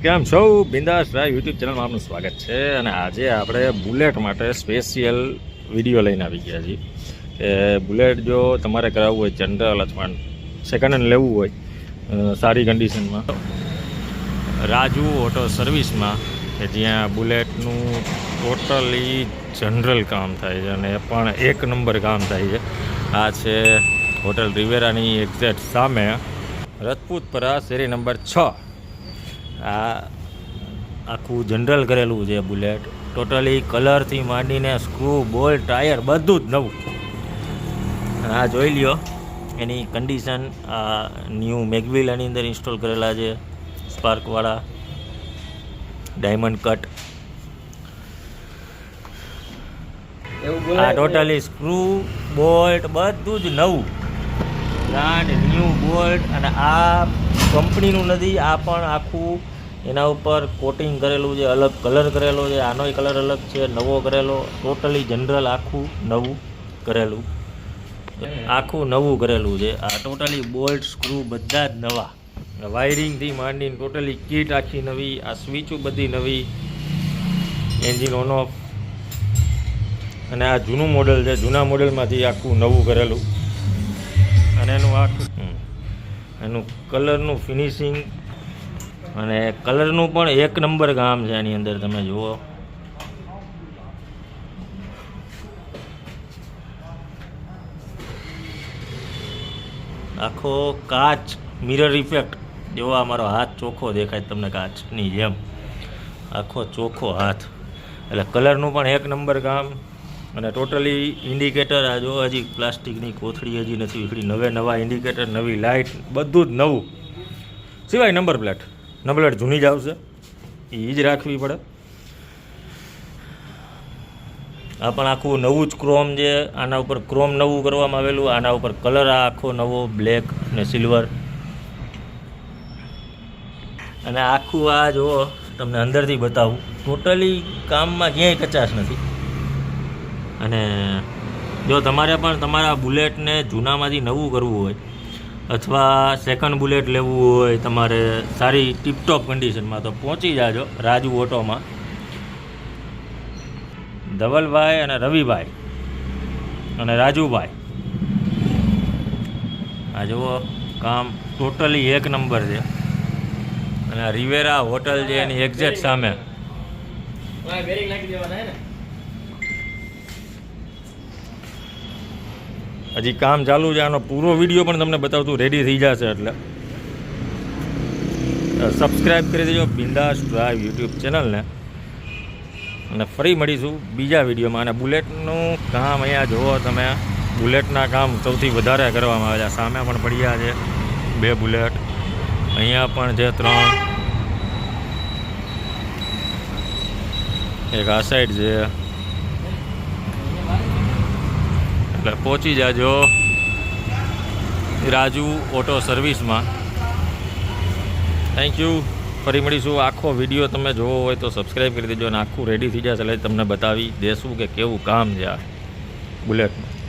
કેમ સૌ બિંદાસ રાય યુટ્યુબ ચેનલમાં આપનું સ્વાગત છે. અને આજે આપણે બુલેટ માટે સ્પેશિયલ વીડિયો લઈને આવી ગયા છીએ. કે બુલેટ જો તમારે કરાવવું હોય, જનરલ અથવા સેકન્ડ હેન્ડ લેવું હોય સારી કન્ડિશનમાં રાજુ ઓટો સર્વિસમાં કે જ્યાં બુલેટનું ટોટલી જનરલ કામ થાય છે અને પણ એક નંબર કામ થાય છે. આ છે હોટલ રિવેરાની એક્ઝેક્ટ સામે. રજપૂતપરા શેરી નંબર છ. આ આખું જનરલ કરેલું છે બુલેટ. ટોટલી કલરથી માંડીને સ્ક્રૂ બોલ્ટ ટાયર બધું જ નવું. હા આ જોઈ લ્યો. એની કન્ડિશન આ ન્યૂ મેગવિલ એની અંદર ઇન્સ્ટોલ કરેલા છે સ્પાર્કવાળા ડાયમંડ કટ આ ટોટલી સ્ક્રૂ બોલ્ટ બધું જ નવું. બ્રાન્ડ ન્યૂ બોલ્ટ અને આ કંપનીનું નથી આ પણ આખું એના ઉપર કોટિંગ કરેલું છે, અલગ કલર કરેલો છે, આનોય કલર અલગ છે, નવો કરેલો, ટોટલી જનરલ આખું નવું કરેલું. આખું નવું કરેલું છે, આ ટોટલી બોલ્ટ, સ્ક્રૂ બધા જ નવા. વાયરિંગથી માંડીને ટોટલી કીટ આખી નવી, આ સ્વિચો બધી નવી, એન્જિન ઓન ઓફ. અને આ જૂનું મોડલ છે, જૂના મોડલમાંથી આખું નવું કરેલું. અને એનું આખું એનું કલરનું ફિનિશિંગ અને કલરનું પણ એક નંબર કામ છે એની અંદર, તમે જુઓ. આખો કાચ મિરર ઇફેક્ટ જેવો આ મારો હાથ ચોખ્ખો દેખાય તમને કાચની જેમ. આખો ચોખ્ખો હાથ. એટલે કલરનું પણ એક નંબર કામ અને ટોટલી ઇન્ડિકેટર આ જો હજી પ્લાસ્ટિકની કોથળી હજી નથી ઉખડી નવે નવા ઇન્ડિકેટર નવી લાઇટ બધું જ નવું. સિવાય નંબર પ્લેટ નંબર પ્લેટ જૂની જ આવશે. એ જ રાખવી પડે. આ પણ આખું નવું જ ક્રોમ છે આના ઉપર ક્રોમ નવું કરવામાં આવેલું આના ઉપર કલર આખો નવો બ્લેક અને સિલ્વર. અને આખું આ જુઓ તમને અંદરથી બતાવું. ટોટલી કામમાં ક્યાંય કચાશ નથી. અને જો તમારે પણ તમારા બુલેટને જૂનામાંથી નવું કરવું હોય અથવા સેકન્ડ બુલેટ લેવું હોય, તમારે સારી ટીપટોપ કન્ડિશનમાં તો પહોંચી જાજો રાજુ ઓટોમાં. ધવલભાઈ અને રવિભાઈ અને રાજુભાઈ. આ જુઓ, કામ ટોટલી એક નંબર છે. અને રિવેરા હોટલ છે એની એક્ઝેક્ટ સામે. હજી કામ ચાલુ છે, આનો પૂરો વીડિયો પણ તમને બતાવતું રેડી થઈ જશે એટલે. સબસ્ક્રાઈબ કરી દેજો બિંદાસ ડ્રાઈવ યુટ્યુબ ચેનલને અને ફરી મળીશું બીજા વિડીયોમાં. અને બુલેટનું કામ અહીંયા જુઓ તમે. બુલેટના કામ સૌથી વધારે કરવામાં આવે છે. સામે પણ પડ્યા છે બે બુલેટ. અહીંયા પણ છે ત્રણ. એક આ સાઈડ છે. એટલે પહોંચી જાજો રાજુ ઓટો સર્વિસમાં. થેન્ક યુ ફરી મળીશું. આખો વીડિયો તમે જોવો હોય તો સબસ્ક્રાઈબ કરી દેજો અને આખું રેડી થઈ જશે એટલે તમને બતાવી દેશું કે કેવું કામ છે આ. બુલેટનું